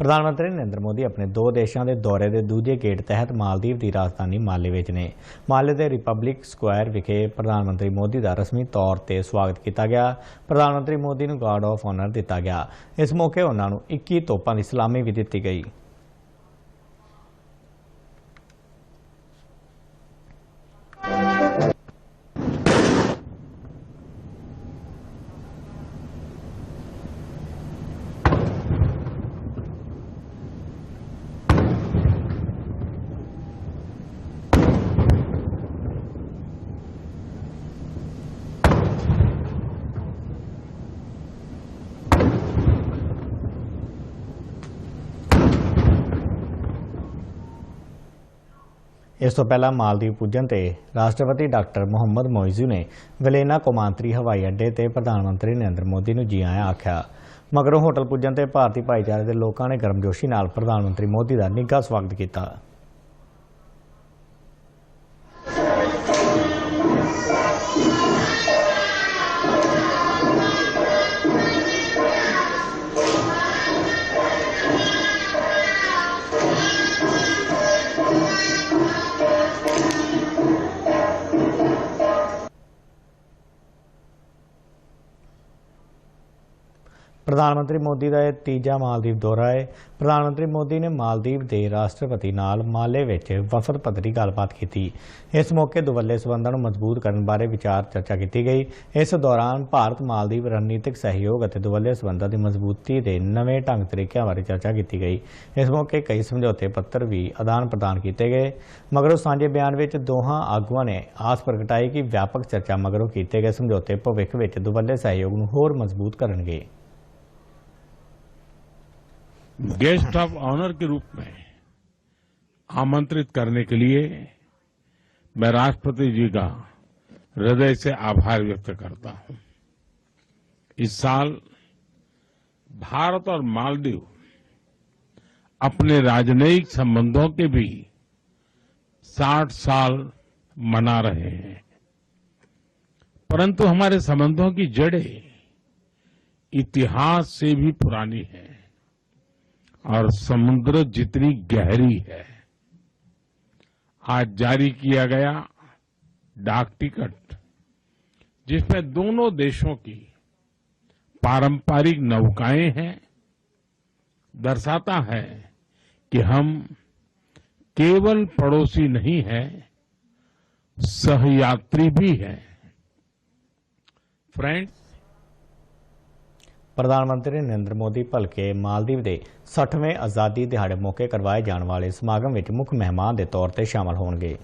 ਪ੍ਰਧਾਨ ਮੰਤਰੀ ਨਰਿੰਦਰ ਮੋਦੀ ਆਪਣੇ ਦੋ ਦੇਸ਼ਾਂ ਦੇ ਦੌਰੇ ਦੇ ਦੂਜੇ ਗੇੜ ਤਹਿਤ ਮਾਲਦੀਵ ਦੀ ਰਾਜਧਾਨੀ ਮਾਲੇ ਵਿੱਚ ਨੇ। ਮਾਲੇ ਦੇ ਰਿਪਬਲਿਕ ਸਕੁਆਇਰ ਵਿਖੇ ਪ੍ਰਧਾਨ ਮੰਤਰੀ ਮੋਦੀ ਦਾ ਰਸਮੀ ਤੌਰ ਤੇ ਸਵਾਗਤ ਕੀਤਾ ਗਿਆ। ਪ੍ਰਧਾਨ ਮੰਤਰੀ ਮੋਦੀ ਨੂੰ ਗਾਰਡ ਆਫ ਆਨਰ ਦਿੱਤਾ ਗਿਆ। ਇਸ ਮੌਕੇ ਉਹਨਾਂ ਨੂੰ 21 ਤੋਪਾਂ ਦੀ ਸਲਾਮੀ ਵੀ ਦਿੱਤੀ ਗਈ। ਇਸ ਤੋਂ ਪਹਿਲਾਂ ਮਾਲਦੀਵ ਪੁੱਜਣ ਤੇ ਰਾਸ਼ਟਰਪਤੀ ਡਾਕਟਰ ਮੁਹੰਮਦ ਮੋਇਜ਼ੂ ਨੇ ਵਲੇਨਾ ਕੋਮਾਂਤਰੀ ਹਵਾਈ ਅੱਡੇ ਤੇ ਪ੍ਰਧਾਨ ਮੰਤਰੀ ਨਰਿੰਦਰ ਮੋਦੀ ਨੂੰ ਜੀ ਆਇਆਂ ਆਖਿਆ। ਮਗਰੋਂ ਹੋਟਲ ਪੁੱਜਣ ਤੇ ਭਾਰਤੀ ਭਾਈਚਾਰੇ ਦੇ ਲੋਕਾਂ ਨੇ ਗਰਮਜੋਸ਼ੀ ਨਾਲ ਪ੍ਰਧਾਨ ਮੰਤਰੀ ਮੋਦੀ ਦਾ ਨਿੱਘਾ ਸਵਾਗਤ ਕੀਤਾ। ਪ੍ਰਧਾਨ ਮੰਤਰੀ ਮੋਦੀ ਦਾ ਇਹ ਤੀਜਾ ਮਾਲਦੀਵ ਦੌਰਾ ਹੈ ਪ੍ਰਧਾਨ ਮੰਤਰੀ ਮੋਦੀ ਨੇ ਮਾਲਦੀਵ ਦੇ ਰਾਸ਼ਟਰਪਤੀ ਨਾਲ ਮਾਲੇ ਵਿੱਚ ਵਫਦ ਪੱਧਰੀ ਗੱਲਬਾਤ ਕੀਤੀ। ਇਸ ਮੌਕੇ ਦੁਵੱਲੇ ਸਬੰਧਾਂ ਨੂੰ ਮਜ਼ਬੂਤ ਕਰਨ ਬਾਰੇ ਵਿਚਾਰ ਚਰਚਾ ਕੀਤੀ ਗਈ। ਇਸ ਦੌਰਾਨ ਭਾਰਤ ਮਾਲਦੀਵ ਰਣਨੀਤਿਕ ਸਹਿਯੋਗ ਅਤੇ ਦੁਵੱਲੇ ਸਬੰਧਾਂ ਦੀ ਮਜ਼ਬੂਤੀ ਦੇ ਨਵੇਂ ਢੰਗ ਤਰੀਕਿਆਂ ਬਾਰੇ ਚਰਚਾ ਕੀਤੀ ਗਈ। ਇਸ ਮੌਕੇ ਕਈ ਸਮਝੌਤੇ ਪੱਤਰ ਵੀ ਆਦਾਨ ਪ੍ਰਦਾਨ ਕੀਤੇ ਗਏ। ਮਗਰੋਂ ਸਾਂਝੇ ਬਿਆਨ ਵਿੱਚ ਦੋਹਾਂ ਆਗੂਆਂ ਨੇ ਆਸ ਪ੍ਰਗਟਾਈ ਕਿ ਵਿਆਪਕ ਚਰਚਾ ਮਗਰੋਂ ਕੀਤੇ ਗਏ ਸਮਝੌਤੇ ਭਵਿੱਖ ਵਿੱਚ ਦੁਵੱਲੇ ਸਹਿਯੋਗ ਨੂੰ ਹੋਰ ਮਜ਼ਬੂਤ ਕਰਨਗੇ। गेस्ट ऑफ़ ऑनर के रूप में आमंत्रित करने के लिए मैं राष्ट्रपति जी का हृदय से आभार व्यक्त करता हूँ। इस साल भारत और मालदीव अपने राजनयिक संबंधों के भी 60 साल मना रहे हैं। परंतु हमारे संबंधों की जड़ें इतिहास से भी पुरानी है। और समुद्र जितनी गहरी है। आज जारी किया गया डाक टिकट, जिसमें दोनों देशों की पारंपरिक नौकाएँ हैं, दर्शाता है कि हम केवल पड़ोसी नहीं है, सहयात्री भी है। फ्रेंड्स ਪ੍ਰਧਾਨ ਮੰਤਰੀ ਨਰਿੰਦਰ ਮੋਦੀ ਭਲਕੇ ਮਾਲਦੀਵ ਦੇ 60ਵੇਂ ਆਜ਼ਾਦੀ ਦਿਹਾੜੇ ਮੌਕੇ ਕਰਵਾਏ ਜਾਣ ਵਾਲੇ ਸਮਾਗਮ ਵਿੱਚ ਮੁੱਖ ਮਹਿਮਾਨ ਦੇ ਤੌਰ ਤੇ ਸ਼ਾਮਲ ਹੋਣਗੇ।